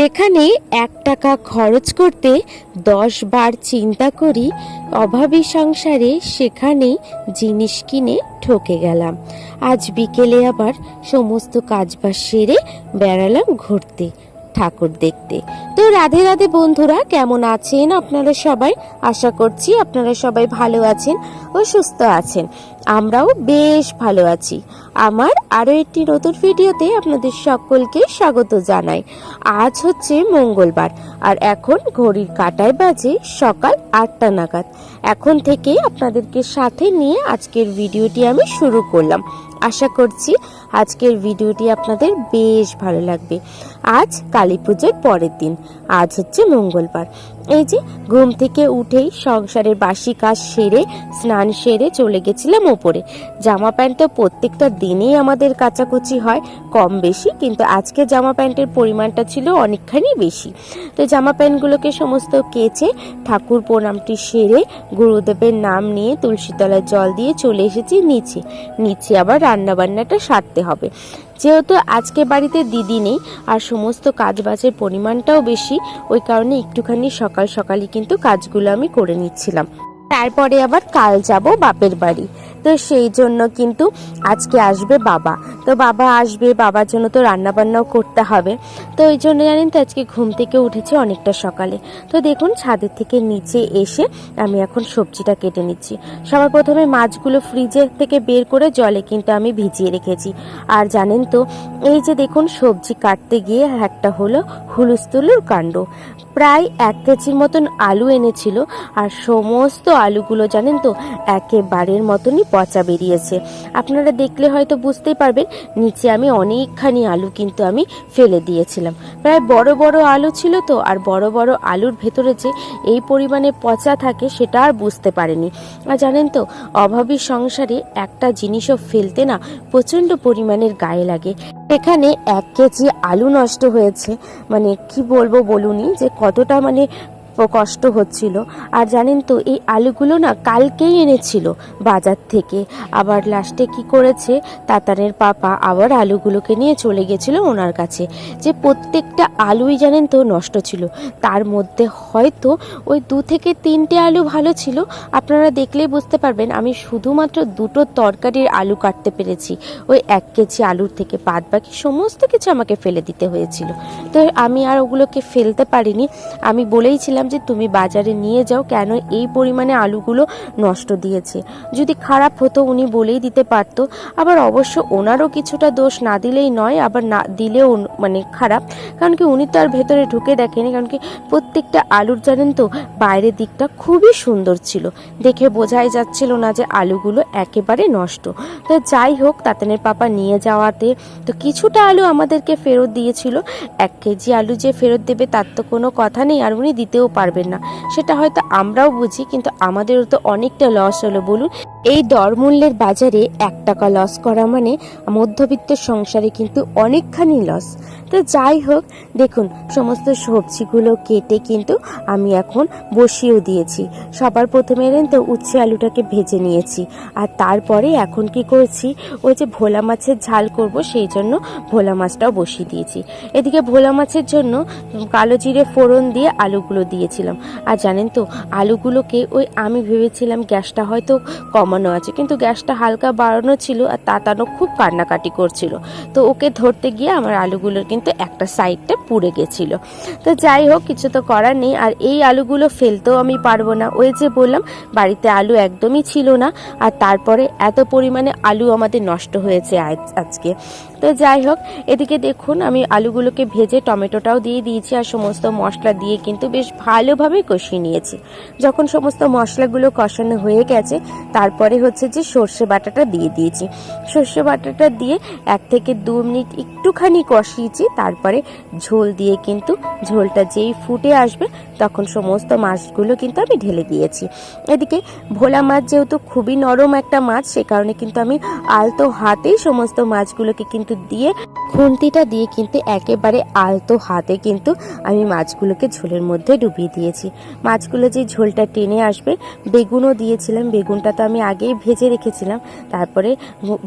যেখানে এক টাকা খরচ করতে দশ বার চিন্তা করি, অভাবী সংসারে সেখানেই জিনিস কিনে ঠকে গেলাম। আজ বিকেলে আবার সমস্ত কাজবাজ সেরে বেড়ালাম ঘুরতে, ঠাকুর দেখতে। তো রাধে রাধে বন্ধুরা, কেমন আছেন আপনারা সবাই? আশা করছি আপনারা সবাই ভালো আছেন ও সুস্থ আছেন। আমরাও বেশ ভালো আছি। আমার আরও একটি নতুন ভিডিওতে আপনাদের সকলকে স্বাগত জানাই। আজ হচ্ছে মঙ্গলবার, আর এখন ঘড়ির কাটায় বাজে সকাল আটটা নাগাদ। এখন থেকে আপনাদেরকে সাথে নিয়ে আজকের ভিডিওটি আমি শুরু করলাম। আশা করছি আজকের ভিডিওটি আপনাদের বেশ ভালো লাগবে। আজ কালী পুজোর পরের দিন, আজ হচ্ছে মঙ্গলবার। এই যে ঘুম থেকে উঠেই সংসারের বাসি কাজ সেরে, স্নান সেরে চলে গেছিলাম ওপরে। জামা প্যান্ট তো প্রত্যেকটা দিনেই আমাদের কাচাকুচি হয়, কম বেশি, কিন্তু আজকে জামা প্যান্টের পরিমাণটা ছিল অনেকখানি বেশি। তো জামা প্যান্টগুলোকে সমস্ত কেচে, ঠাকুর প্রণামটি সেরে, গুরুদেবের নাম নিয়ে তুলসীতলায় জল দিয়ে চলে এসেছি নিচে। নিচে আবার রান্নাবান্নাটা সারতে হবে। যেহেতু আজকে বাড়িতে দিদি নেই আর সমস্ত কাজ বাজের পরিমাণটাও বেশি, ওই কারণে একটুখানি সকাল সকালই কিন্তু কাজগুলো আমি করে নিচ্ছিলাম। তারপরে আবার কাল যাব বাপের বাড়ি। তো সেই জন্য কিন্তু আজকে আসবে বাবা। তো বাবা আসবে, বাবার জন্য তো রান্না বান্নাও করতে হবে। তো ওই জন্য জানেন তো আজকে ঘুম থেকে উঠেছে অনেকটা সকালে। তো দেখুন ছাদের থেকে নিচে এসে আমি এখন সবজিটা কেটে নিচ্ছি। সবার প্রথমে মাছগুলো ফ্রিজের থেকে বের করে জলে কিন্তু আমি ভিজিয়ে রেখেছি। আর জানেন তো, এই যে দেখুন সবজি কাটতে গিয়ে একটা হলো হুলুস্থুলুর কাণ্ড। প্রায় এক কেজির মতন আলু এনেছিল। আর সমস্ত আলুগুলো জানেন তো, একেবারের মতনই পচা বেরিয়েছে। আপনারা দেখলে হয়তো বুঝতেই পারবেন, নিচে আমি অনেকখানি আলু কিন্তু আমি ফেলে দিয়েছিলাম। প্রায় বড় বড় আলু ছিল তো, আর বড় বড় আলুর ভেতরে যে এই পরিমাণে পচা থাকে সেটা আর বুঝতে পারেনি। আর জানেন তো, অভাবী সংসারে একটা জিনিসও ফেলতে না প্রচণ্ড পরিমাণের গায়ে লাগে। এখানে এক কেজি আলু নষ্ট হয়েছে। মানে কি বলব বলুনি যে কতটা মানে কষ্ট হচ্ছিল। আর জানেন তো, এই আলুগুলো না কালকেই এনেছিল বাজার থেকে। আবার লাস্টে কি করেছে তাতানের পাপা আবার আলুগুলোকে নিয়ে চলে গেছিল ওনার কাছে। যে প্রত্যেকটা আলুই জানেন তো নষ্ট ছিল। তার মধ্যে হয়তো ওই দু থেকে তিনটে আলু ভালো ছিল। আপনারা দেখলেই বুঝতে পারবেন, আমি শুধুমাত্র দুটো তরকারির আলু কাটতে পেরেছি। ওই এক কেজি আলুর থেকে বাদ বাকি সমস্ত কিছু আমাকে ফেলে দিতে হয়েছিল। তো আমি আর ওগুলোকে ফেলতে পারিনি। আমি বলেইছিলাম যে তুমি বাজারে নিয়ে যাও, কেন এই পরিমাণে আলুগুলো নষ্ট দিয়েছে? যদি খারাপ হতো, উনি বলেই দিতে পারতো। আবার অবশ্য ওনারও কিছুটা দোষ না দিলেই নয়, আবার না দিলেও মানে খারাপ। কারণ কি, উনি তো আর ভেতরে ঢুকে দেখেনি। কারণ কি, প্রত্যেকটা আলুর, জানেন তো, বাইরের দিকটা খুবই সুন্দর ছিল। দেখে বোঝাই যাচ্ছিল না যে আলুগুলো একেবারে নষ্ট। তো যাই হোক, তাতানের পাপা নিয়ে যাওয়াতে তো কিছুটা আলু আমাদেরকে ফেরত দিয়েছিল। এক কেজি আলু যে ফেরত দেবে, তার তো কোনো কথা নেই। আর উনি দিতেও পারবেন না। সেটা হয়তো আমরাও বুঝি, কিন্তু আমাদেরও তো অনেকটা লস হলো। বলুন, এই দরমূল্যের বাজারে এক টাকা লস করা মানে মধ্যবিত্ত সংসারে কিন্তু অনেকখানি লস তো যাই হোক, দেখুন, সমস্ত সবজিগুলো কেটে কিন্তু আমি এখন বসিয়েও দিয়েছি। সবার প্রথমে এলেন তো, উচ্ছে আলুটাকে ভেজে নিয়েছি। আর তারপরে এখন কি করছি, ওই যে ভোলা মাছের ঝাল করব, সেই জন্য ভোলা মাছটাও বসিয়ে দিয়েছি। এদিকে ভোলা মাছের জন্য কালো জিরে ফোড়ন দিয়ে আলুগুলো দিয়েছিলাম আর জানেন তো, আলুগুলোকে ওই আমি ভেবেছিলাম গ্যাসটা হয়তো কমানো আছে, কিন্তু গ্যাসটা হালকা বাড়ানো ছিল আর তাতানো খুব কান্নাকাটি করছিল। তো ওকে ধরতে গিয়ে আমার আলুগুলোর কিন্তু একটা সাইডটা পুড়ে গেছিল। তো যাই হোক, কিছু তো করার নেই। আর এই আলুগুলো ফেলতেও আমি পারব না। ওই যে বললাম, বাড়িতে আলু একদমই ছিল না। আর তারপরে এত পরিমাণে আলু আমাদের নষ্ট হয়েছে আজ- আজকে। তো যাই হোক, এদিকে দেখুন, আমি আলুগুলোকে ভেজে টমেটোটাও দিয়ে দিয়েছি। আর সমস্ত মশলা দিয়ে কিন্তু বেশ ভালোভাবে কষিয়ে নিয়েছি। যখন সমস্ত মশলাগুলো কষানো হয়ে গেছে, তারপরে হচ্ছে যে সর্ষে বাটাটা দিয়ে দিয়েছি। সর্ষে বাটাটা দিয়ে এক থেকে দু মিনিট একটুখানি কষিয়েছি, তারপরে ঝোল দিয়ে কিন্তু ঝোলটা যেই ফুটে আসবে, তখন সমস্ত মাছগুলো কিন্তু আমি ঢেলে দিয়েছি। এদিকে ভোলা মাছ যেহেতু খুবই নরম একটা মাছ, সে কারণে কিন্তু আমি আলতো হাতেই সমস্ত মাছগুলোকে কিন্তু দিয়ে, খুন্তিটা দিয়ে কিন্তু একেবারে আলতো হাতে কিন্তু আমি মাছগুলোকে ঝোলের মধ্যে ডুবিয়ে চাপিয়ে দিয়েছি। মাছগুলো যে ঝোলটা টেনে আসবে, বেগুনও দিয়েছিলাম। বেগুনটা তো আমি আগেই ভেজে রেখেছিলাম। তারপরে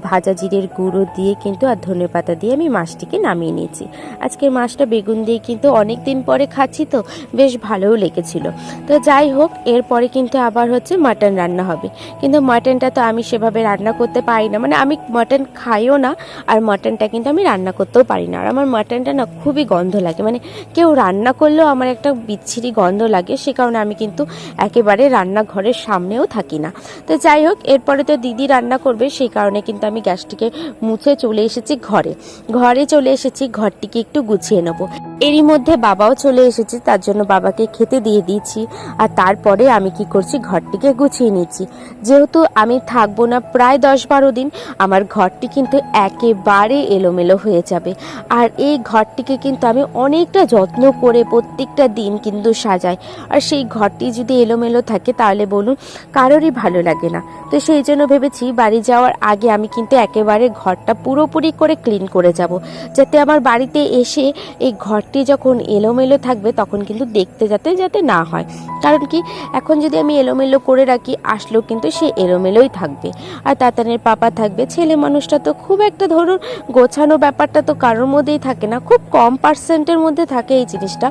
ভাজা জিরের গুঁড়ো দিয়ে কিন্তু আর ধনে পাতা দিয়ে আমি মাছটিকে নামিয়ে নিয়েছি। আজকের মাছটা বেগুন দিয়ে কিন্তু অনেক দিন পরে খাচ্ছি তো, বেশ ভালোও লেগেছিল। তো যাই হোক, এরপরে কিন্তু আবার হচ্ছে মাটন রান্না হবে। কিন্তু মাটনটা তো আমি সেভাবে রান্না করতে পারি না। মানে আমি মাটন খাইও না, আর মাটনটা কিন্তু আমি রান্না করতেও পারি না। আর আমার মাটনটা না খুবই গন্ধ লাগে। মানে কেউ রান্না করলেও আমার একটা বিচ্ছিরি গন্ধ লাগে, সে কারণে আমি কিন্তু একেবারে রান্নাঘরের সামনেও থাকি না। তো যাই হোক, এরপরে তো দিদি রান্না করবে, সেই কারণে কিন্তু আমি গ্যাসটিকে মুছে চলে এসেছি ঘরে। ঘরে চলে এসেছি, ঘরটিকে একটু গুছিয়ে নেব। এরই মধ্যে বাবাও চলে এসেছে, তার জন্য বাবাকে খেতে দিয়ে দিয়েছি। আর তারপরে আমি কি করছি, ঘরটিকে গুছিয়ে নিচ্ছি যেহেতু আমি থাকব না প্রায় দশ বারো দিন, আমার ঘরটি কিন্তু একেবারে এলোমেলো হয়ে যাবে। আর এই ঘরটিকে কিন্তু আমি অনেকটা যত্ন করে প্রত্যেকটা দিন কিন্তু সাজাই আর সেই ঘরটি যদি এলোমেলো থাকে, তাহলে বলুন কারোরই ভালো লাগে না। তো সেই জন্য ভেবেছি বাড়ি যাওয়ার আগে আমি কিন্তু একেবারে ঘরটা পুরোপুরি করে ক্লিন করে যাব। যাতে আমার বাড়িতে এসে এই ঘরটি যখন এলোমেলো থাকবে, তখন কিন্তু দেখতে যাতে যাতে না হয়। কারণ কি, এখন যদি আমি এলোমেলো করে রাখি, আসলেও কিন্তু সে এলোমেলোই থাকবে। আর তাতানের পাপা থাকবে, ছেলে মানুষটা তো খুব একটা ধরুন গোছানো ব্যাপারটা তো কারোর মধ্যেই থাকে না, খুব কম পার্সেন্টের মধ্যে থাকে এই জিনিসটা।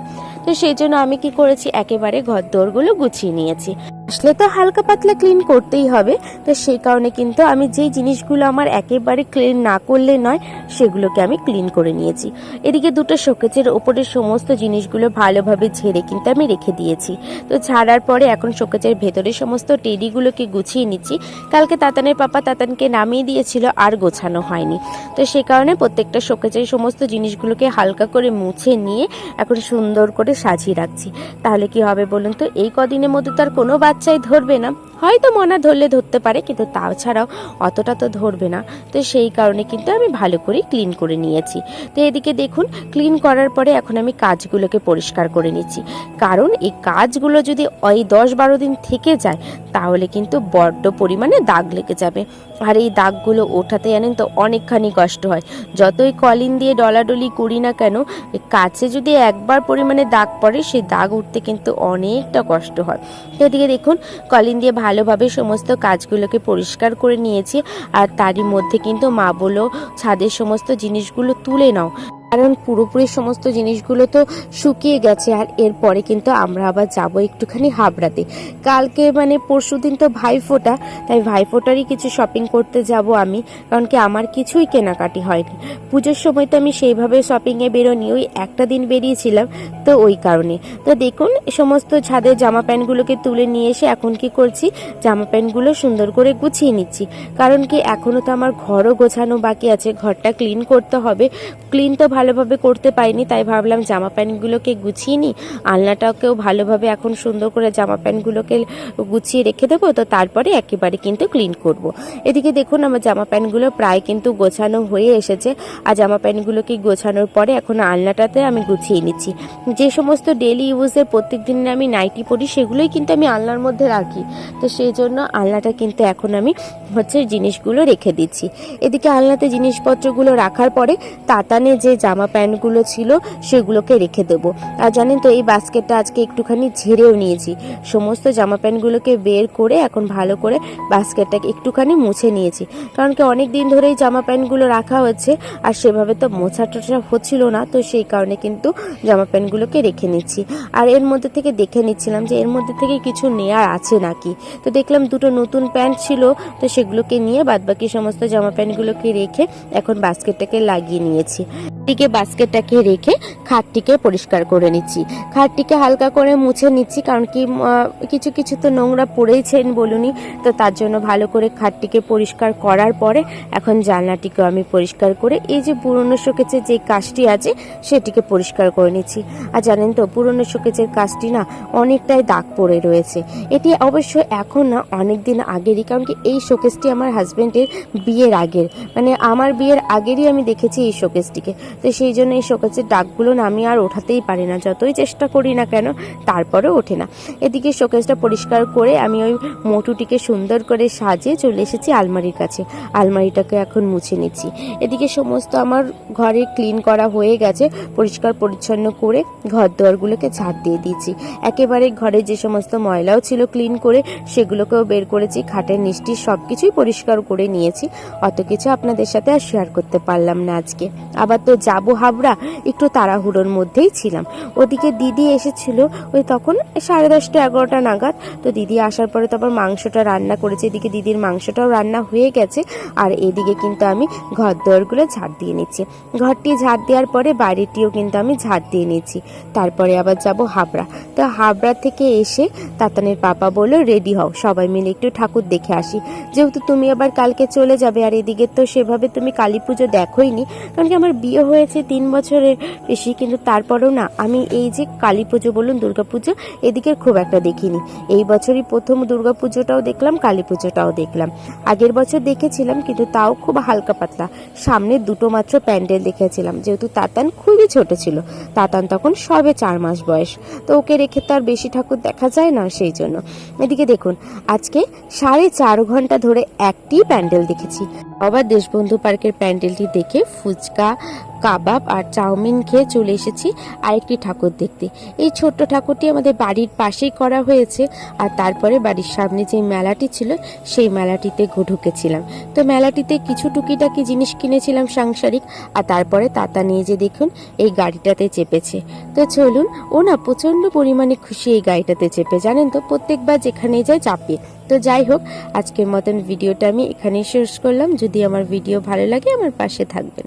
তো সেই জন্য আমি কি করেছি? একেবারে ঘর দোরগুলো গুছিয়ে নিয়েছি। আসলে তো হালকা পাতলা ক্লিন করতেই হবে। তো সেই কারণে কিন্তু আমি যেই জিনিসগুলো আমার একেবারে ক্লিন না করলে নয়, সেগুলোকে আমি ক্লিন করে নিয়েছি। এদিকে দুটো শোকেজের ওপরে সমস্ত জিনিসগুলো ভালোভাবে ঝেড়ে কিন্তু আমি রেখে দিয়েছি। তো ছাড়ার পরে এখন শোকেজের ভেতরে সমস্ত টেডিগুলোকে গুছিয়ে নিচ্ছি। কালকে তাতানের পাপা তাতানকে নামিয়ে দিয়েছিল, আর গোছানো হয়নি। তো সে কারণে প্রত্যেকটা শোকেজের সমস্ত জিনিসগুলোকে হালকা করে মুছে নিয়ে এখন সুন্দর করে সাজিয়ে রাখছি। তাহলে কি হবে বলুন তো? এই কদিনের মধ্যে তো আর কোনো বাচ্চাই ধরবে না। হয়তো মনা ধরলে ধরতে পারে, কিন্তু তাও ছাড়াও অতটা তো ধরবে না। তো সেই কারণে কিন্তু আমি ভালো করে ক্লিন করে নিয়েছি। তো এদিকে দেখুন ক্লিন করার পরে এখন আমি কাজগুলোকে পরিষ্কার করে নিচ্ছি। কারণ এই কাজগুলো যদি ওই দশ বারো দিন থেকে যায়, তাহলে কিন্তু বড্ড পরিমাণে দাগ লেগে যাবে। আর এই দাগগুলো ওঠাতে জানেন তো অনেকখানি কষ্ট হয়। যতই কলিন দিয়ে ডলাডলি করি না কেন, কাছে যদি একবার পরিমাণে দাগ পড়ে, সেই দাগ উঠতে কিন্তু অনেকটা কষ্ট হয়। এদিকে দেখুন, কলিন দিয়ে ভালোভাবে সমস্ত কাজগুলোকে পরিষ্কার করে নিয়েছি আর তারই মধ্যে কিন্তু মা বলো ছাদের সমস্ত জিনিসগুলো তুলে নাও। কারণ পুরোপুরি সমস্ত জিনিসগুলো তো শুকিয়ে গেছে, আর এরপরে কিন্তু আমরা আবার যাব একটুখানি হাবড়াতে। কালকে মানে পরশুদিন তো ভাইফোঁটা, তাই ভাইফোঁটারই কিছু শপিং করতে যাব আমি, কারণ কি আমার কিছুই কেনাকাটি হয়নি। পুজোর সময় তো আমি সেইভাবে শপিংয়ে বেরোনি, ওই একটা দিন বেরিয়েছিলাম তো ওই কারণে। তো দেখুন, সমস্ত ছাদের জামা প্যান্টগুলোকে তুলে নিয়ে এসে এখন কি করছি, জামা প্যান্টগুলো সুন্দর করে গুছিয়ে নিচ্ছি। কারণ কি এখনও তো আমার ঘরও গোছানো বাকি আছে, ঘরটা ক্লিন করতে হবে। ক্লিন তো ভালোভাবে করতে পারিনি, তাই ভাবলাম জামা প্যান্টগুলোকে গুছিয়ে নিই। আলনাটাকেও ভালোভাবে এখন সুন্দর করে জামা প্যান্টগুলোকে গুছিয়ে রেখে দেবো, তো তারপরে একেবারে কিন্তু ক্লিন করব। এদিকে দেখুন আমার জামা প্যান্টগুলো প্রায় কিন্তু গোছানো হয়ে এসেছে। আর জামা প্যান্টগুলোকে গোছানোর পরে এখন আলনাটাতে আমি গুছিয়ে নিচ্ছি। যে সমস্ত ডেলি ইউজের প্রত্যেক দিনের আমি নাইটি পরি, সেগুলোই কিন্তু আমি আলনার মধ্যে রাখি। তো সেই জন্য আলনাটা কিন্তু এখন আমি হচ্ছে জিনিসগুলো রেখে দিচ্ছি। এদিকে আলনাতে জিনিসপত্রগুলো রাখার পরে, তাতানে যে জামা প্যান্টগুলো ছিল, সেগুলোকে রেখে দেবো। আর জানেন তো, এই বাস্কেটটা আজকে একটুখানি ঝেড়েও নিয়েছি। সমস্ত জামা প্যান্টগুলোকে বের করে এখন ভালো করে বাস্কেটটাকে একটুখানি মুছে নিয়েছি। কারণ কি অনেক দিন ধরেই জামা প্যান্টগুলো রাখা হচ্ছে, আর সেভাবে তো মোছা টোছা হচ্ছিল না, তো সেই কারণে কিন্তু জামা প্যান্টগুলোকে রেখে নিচ্ছি। আর এর মধ্যে থেকে দেখে নিচ্ছিলাম যে, এর মধ্যে থেকে কিছু নেয়ার আছে নাকি। তো দেখলাম দুটো নতুন প্যান্ট ছিল, তো সেগুলোকে নিয়ে বাদবাকি সমস্ত জামা প্যান্টগুলোকে রেখে এখন বাস্কেটটাকে লাগিয়ে নিয়েছি। দিকে বাস্কেটটাকে রেখে খাটটিকে পরিষ্কার করে নিচ্ছি। খাটটিকে হালকা করে মুছে নিচ্ছি কারণ কি কিছু কিছু তো নোংরা পড়েইছেন বলুনি তো তার জন্য ভালো করে খাটটিকে পরিষ্কার করার পরে এখন জানলাটিকেও আমি পরিষ্কার করে এই যে পুরনো শোকেজের যে কাজটি আছে সেটিকে পরিষ্কার করে নিচ্ছি। আর জানেন তো, পুরনো শোকেজের কাজটি না অনেকটাই দাগ পড়ে রয়েছে। এটি অবশ্য এখন না অনেক দিন আগেরই, কারণ কি এই শোকেসটি আমার হাজবেন্ডের বিয়ের আগের। মানে আমার বিয়ের আগেরই আমি দেখেছি এই শোকেসটিকে তো সেই জন্য এই শোকেসের ডাকগুলো আমি আর ওঠাতেই পারি না। যতই চেষ্টা করি না কেন, তারপরেও ওঠে না। এদিকে শোকেসটা পরিষ্কার করে আমি ওই মোটুটিকে সুন্দর করে সাজিয়ে চলে এসেছি আলমারির কাছে। আলমারিটাকে এখন মুছে নিচ্ছি। এদিকে সমস্ত আমার ঘরে ক্লিন করা হয়ে গেছে। পরিষ্কার পরিচ্ছন্ন করে ঘর দুয়ারগুলোকে ঝাড় দিয়ে দিয়েছি। একেবারে ঘরে যে সমস্ত ময়লাও ছিল ক্লিন করে, সেগুলোকেও বের করেছি। খাটের নিচটি সব কিছুই পরিষ্কার করে নিয়েছি। অত কিছু আপনাদের সাথে আর শেয়ার করতে পারলাম না আজকে। আবার তো যাব হাবড়া একটু তাড়াহুড়োর মধ্যেই ছিলাম। ওদিকে দিদি এসেছিল, ওই তখন সাড়ে দশটা এগারোটা নাগাদ। তো দিদি আসার পরে তো আবার মাংসটা রান্না করেছে, এদিকে দিদির মাংসটাও রান্না হয়ে গেছে। আর এদিকে কিন্তু আমি ঘর দোয়ারগুলো ঝাড় দিয়ে নিচ্ছি। ঘরটি ঝাড় দেওয়ার পরে বাড়িটিও কিন্তু আমি ঝাড় দিয়ে নিচ্ছি। তারপরে আবার যাব হাবড়া। তো হাবড়া থেকে এসে তাতানের পাপা বলল, রেডি হও, সবাই মিলে একটু ঠাকুর দেখে আসি। যেহেতু তুমি আবার কালকে চলে যাবে, আর এদিকে তো সেভাবে তুমি কালী পুজো দেখোই নি কারণ কি আমার বিয়ে হয়েছে তিন বছরের বেশি কিন্তু তারপরেও না, আমি এই যে কালী পুজো বলুন, দুর্গা পুজো এদিকে খুব একটা দেখিনি। এই বছরই প্রথম দুর্গা পুজোটাও দেখলাম, কালী পুজোটাও দেখলাম। আগের বছর দেখেছিলাম, কিন্তু তাও খুব হালকা পাতলা। সামনে দুটো মাত্র প্যান্ডেল দেখেছিলাম, যেহেতু তাতান খুবই ছোট ছিল। তাতান তখন সবে চার মাস বয়স। তো ওকে রেখে তো আর বেশি ঠাকুর দেখা যায় না সেই জন্য। এদিকে দেখুন, আজকে সাড়ে চার ঘণ্টা ধরে একটি প্যান্ডেল দেখেছি। আবার দেশবন্ধু পার্কের প্যান্ডেলটি দেখে ফুচকা কাবাব আর চাউমিন খেয়ে চলে এসেছি আরেকটি ঠাকুর দেখতে। এই ছোট্ট ঠাকুরটি আমাদের বাড়ির পাশেই করা হয়েছে আর তারপরে বাড়ির সামনে যে মেলাটি ছিল সেই মেলাটিতে ঢুকেছিলাম। তো মেলাটিতে কিছু টুকিটাকি জিনিস কিনেছিলাম সাংসারিক আর তারপরে তাতা নিয়ে যে দেখুন এই গাড়িটাতে চেপেছে। তো চলুন ও না প্রচণ্ড পরিমাণে খুশি এই গাড়িটাতে চেপে। জানেন তো, প্রত্যেকবার যেখানে যায় চাপিয়ে। তো যাই হোক, আজকের মতন ভিডিওটা আমি এখানেই শেষ করলাম। যদি আমার ভিডিও ভালো লাগে, আমার পাশে থাকবেন।